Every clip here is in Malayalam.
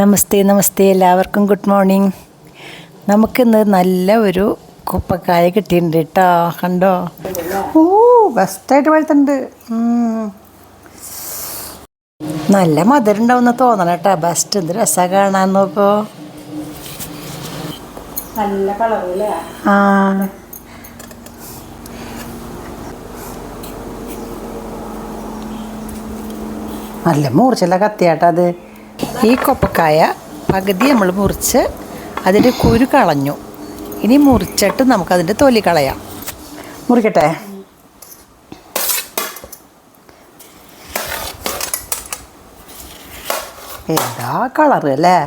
നമസ്തേ നമസ്തേ. എല്ലാവർക്കും ഗുഡ് മോർണിംഗ്. നമുക്കിന്ന് നല്ല ഒരു കുപ്പക്കായ കിട്ടിയിട്ടുണ്ട് കേട്ടോ കണ്ടോ? ഓ ബെസ്റ്റായിട്ട് പഴുത്തുണ്ട്. നല്ല മധുരം ഉണ്ടാവുന്ന തോന്നണം കേട്ടോ ബെസ്റ്റ്. എന്ത് രസമാണ് കാണാൻ നോക്കോ. നല്ല കളറല്ലേ ആ. നല്ല മൂർച്ചല്ല കത്തിയാട്ടോ അത്. ഈ കൊപ്പക്കായ പകുതി നമ്മൾ മുറിച്ച് അതിന്റെ കുരു കളഞ്ഞു. ഇനി മുറിച്ചിട്ട് നമുക്കതിന്റെ തൊലി കളയാം. മുറിക്കട്ടെ? എന്താ കളറ് അല്ലേ?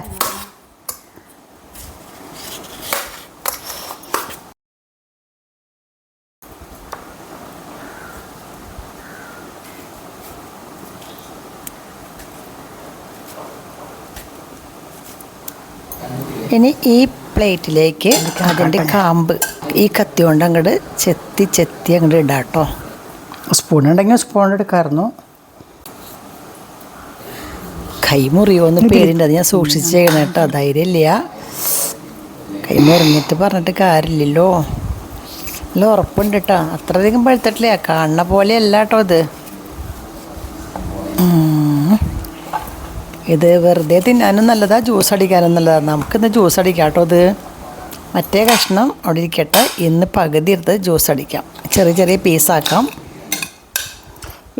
ഇനി ഈ പ്ലേറ്റിലേക്ക് അതിന്റെ കാമ്പ് ഈ കത്തി കൊണ്ട് അങ്ങോട്ട് ചെത്തി ചെത്തി അങ്ങോട്ട് ഇടാം കേട്ടോ സ്പൂൺ ഉണ്ടെങ്കിൽ സ്പൂൺ എടുക്കാമായിരുന്നു കൈ മുറിയോന്ന് പേരിന്റെ അത് ഞാൻ സൂക്ഷിച്ച് ചെയ്യണം കേട്ടോ ധൈര്യമില്ല. കൈ മുറിഞ്ഞിട്ട് പറഞ്ഞിട്ട് കാര്യമില്ലല്ലോ. നല്ല ഉറപ്പുണ്ട് കേട്ടോ അത്രയധികം പഴുത്തിട്ടില്ല കാണുന്ന പോലെയല്ല കേട്ടോ ഇത്. ഇത് വെറുതെ തിന്നാനും നല്ലതാണ് ജ്യൂസ് അടിക്കാനും നല്ലതാണ് നമുക്കിന്ന് ജ്യൂസ് അടിക്കാം കേട്ടോ ഇത്. മറ്റേ കഷ്ണം അവിടെ ഇരിക്കട്ടെ. ഇന്ന് പകുതി എടുത്ത് ജ്യൂസ് അടിക്കാം. ചെറിയ ചെറിയ പീസാക്കാം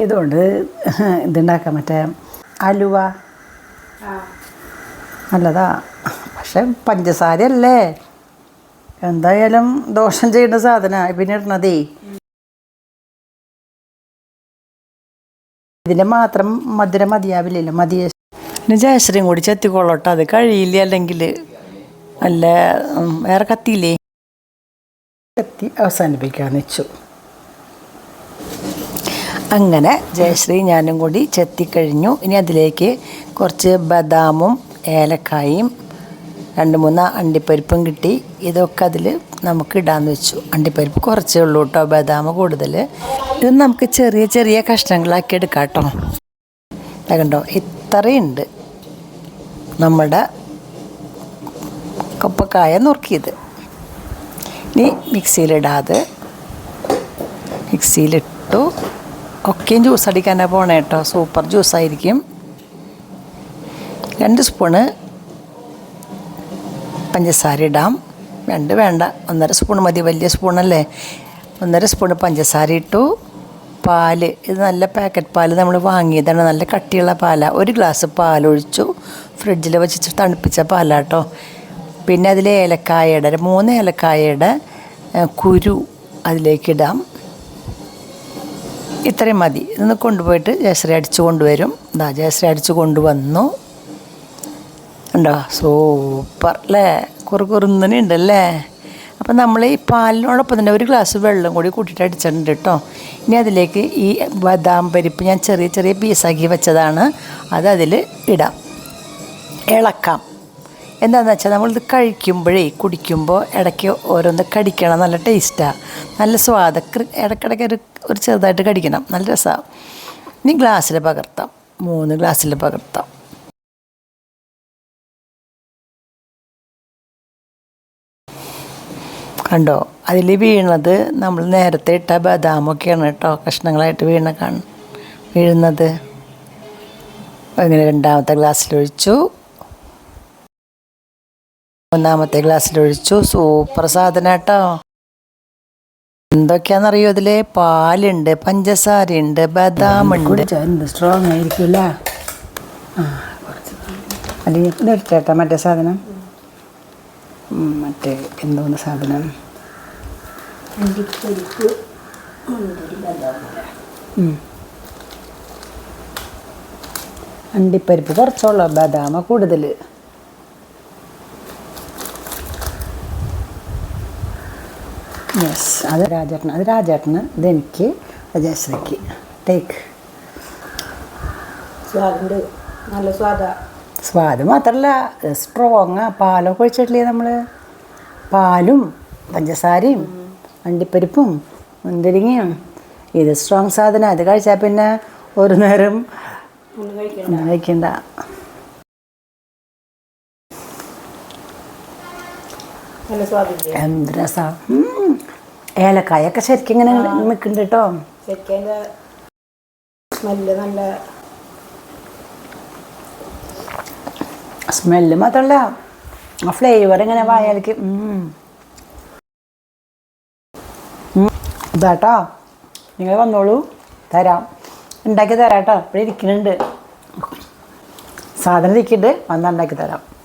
ഇതുകൊണ്ട് ഇതുണ്ടാക്കാം. മറ്റേ അലുവ. നല്ലതാ. പക്ഷെ പഞ്ചസാര അല്ലേ എന്തായാലും ദോഷം ചെയ്യുന്ന സാധനമാണ് പിന്നെ ഇടണതേ. ഇതിന് മാത്രം മധുരം മതിയാവില്ലല്ലോ. മതിയ. പിന്നെ ജയശ്രീയും കൂടി ചെത്തിക്കൊള്ളട്ടെ അത് കഴിയില്ല? അല്ലെങ്കിൽ അല്ല വേറെ കത്തിയില്ലേ? കത്തി അവസാനിപ്പിക്കാൻ വെച്ചു. അങ്ങനെ ജയശ്രീ ഞാനും കൂടി ചെത്തിക്കഴിഞ്ഞു. ഇനി അതിലേക്ക് കുറച്ച് ബദാമും ഏലക്കായും രണ്ട് മൂന്ന് അണ്ടിപ്പരിപ്പും കിട്ടി. ഇതൊക്കെ അതിൽ നമുക്ക് ഇടാന്ന് വെച്ചു. അണ്ടിപ്പരിപ്പ് കുറച്ചേ ഉള്ളൂ കേട്ടോ ബദാം കൂടുതൽ. ഇത് നമുക്ക് ചെറിയ ചെറിയ കഷ്ണങ്ങളാക്കി എടുക്കാം കേട്ടോ. കണ്ടോ ഇത്രയുണ്ട് നമ്മുടെ കപ്പക്കായ നുറുക്കിയത്. ഇനി മിക്സിയിലിടാതെ മിക്സിയിലിട്ടു. ഒക്കെയും ജ്യൂസ് അടിക്കാനാണ് പോണേ കേട്ടോ സൂപ്പർ ജ്യൂസായിരിക്കും. രണ്ട് സ്പൂണ് പഞ്ചസാര ഇടാം. രണ്ട് വേണ്ട. ഒന്നര സ്പൂൺ മതി. വലിയ സ്പൂണല്ലേ? ഒന്നര സ്പൂൺ പഞ്ചസാര ഇട്ടു. പാൽ. ഇത് നല്ല പാക്കറ്റ് പാൽ നമ്മൾ വാങ്ങിയതാണ്. നല്ല കട്ടിയുള്ള പാലാണ് ഒരു ഗ്ലാസ് പാലൊഴിച്ചു. ഫ്രിഡ്ജിൽ വെച്ച് തണുപ്പിച്ച പാലാട്ടോ. പിന്നെ അതിൽ ഏലക്കായയുടെ ഒരു മൂന്ന് ഏലക്കായയുടെ കുരു അതിലേക്കിടാം ഇത്രയും മതി. ഇതൊന്ന് കൊണ്ടുപോയിട്ട് ജയശ്രീ അടിച്ചു കൊണ്ടുവരും. ഇതാ ജയശ്രീ അടിച്ചു കൊണ്ടുവന്നു. ഉണ്ടോ സൂപ്പർ അല്ലേ കുറുകുറുന്നനെ അപ്പം നമ്മൾ ഈ പാലിനോടൊപ്പം തന്നെ ഒരു ഗ്ലാസ് വെള്ളം കൂടി കൂട്ടിയിട്ട് അടിച്ചിട്ടുണ്ട് കേട്ടോ ഇനി അതിലേക്ക് ഈ ബദാം പരിപ്പ് ഞാൻ ചെറിയ ചെറിയ പീസാക്കി വെച്ചതാണ്. അത് അതിൽ ഇടാം. ഇളക്കാം. എന്താണെന്ന് വെച്ചാൽ നമ്മളിത് കഴിക്കുമ്പോഴേ കുടിക്കുമ്പോൾ ഇടയ്ക്ക് ഓരോന്ന് കടിക്കണം. നല്ല ടേസ്റ്റാണ് നല്ല സ്വാദ ഇടയ്ക്കിടയ്ക്ക് ഒരു ഒരു ചെറുതായിട്ട് കടിക്കണം. നല്ല രസമാണ് ഇനി ഗ്ലാസ്സിൽ പകർത്താം. മൂന്ന് ഗ്ലാസ്സിൽ പകർത്താം. കണ്ടോ? അതിൽ വീണത് നമ്മൾ നേരത്തെ ഇട്ട ബദാമൊക്കെയാണ് കേട്ടോ കഷ്ണങ്ങളായിട്ട് വീണ കാണും വീഴുന്നത്. അങ്ങനെ രണ്ടാമത്തെ ഗ്ലാസ്സിലൊഴിച്ചു മൂന്നാമത്തെ ഗ്ലാസ്സിലൊഴിച്ചു സൂപ്പർ സാധനം കേട്ടോ. എന്തൊക്കെയാണെന്നറിയോ അതിൽ പാലുണ്ട് പഞ്ചസാരയുണ്ട് ബദാമുണ്ട്. സ്ട്രോങ് ആയിരിക്കില്ല അല്ലെങ്കിൽ മറ്റേ സാധനം. മറ്റേ എന്തോന്ന് സാധനം? ഉം. അണ്ടിപ്പരിപ്പ് കുറച്ചുള്ള ബദാമ കൂടുതൽ യെസ് അത് രാജേട്ടന് അത് രാജേട്ടന് ഇതെനിക്ക് എനിക്ക് ജയശ്രീക്ക്. ടേക്ക് സ്വാദുണ്ട് നല്ല സ്വാദാ. സ്വാദ് മാത്രമല്ല സ്ട്രോങ്ങാണ് പാലൊക്കെ ഒഴിച്ചിട്ടില്ലേ നമ്മൾ പാലും പഞ്ചസാരയും അണ്ടിപ്പരിപ്പും മുന്തിരിങ്ങയും. ഇത് സ്ട്രോങ് സാധനം. അത് കഴിച്ചാൽ പിന്നെ ഒരു നേരം കഴിക്കണ്ട. എന്ത് ഏലക്കായൊക്കെ ശരിക്കും ഇങ്ങനെ നിൽക്കുന്നുണ്ട് കേട്ടോ. നല്ല നല്ല സ്മെല്ല് മാത്രമല്ല ആ ഫ്ലേവർ ഇങ്ങനെ വായാലേക്ക്. ഇതാട്ടോ. നിങ്ങൾ വന്നോളൂ. തരാം. ഉണ്ടാക്കി തരാം കേട്ടോ. ഇവിടെ ഇരിക്കുന്നുണ്ട്. സാധനം ഇരിക്കുന്നുണ്ട്. വന്ന് ഉണ്ടാക്കി തരാം.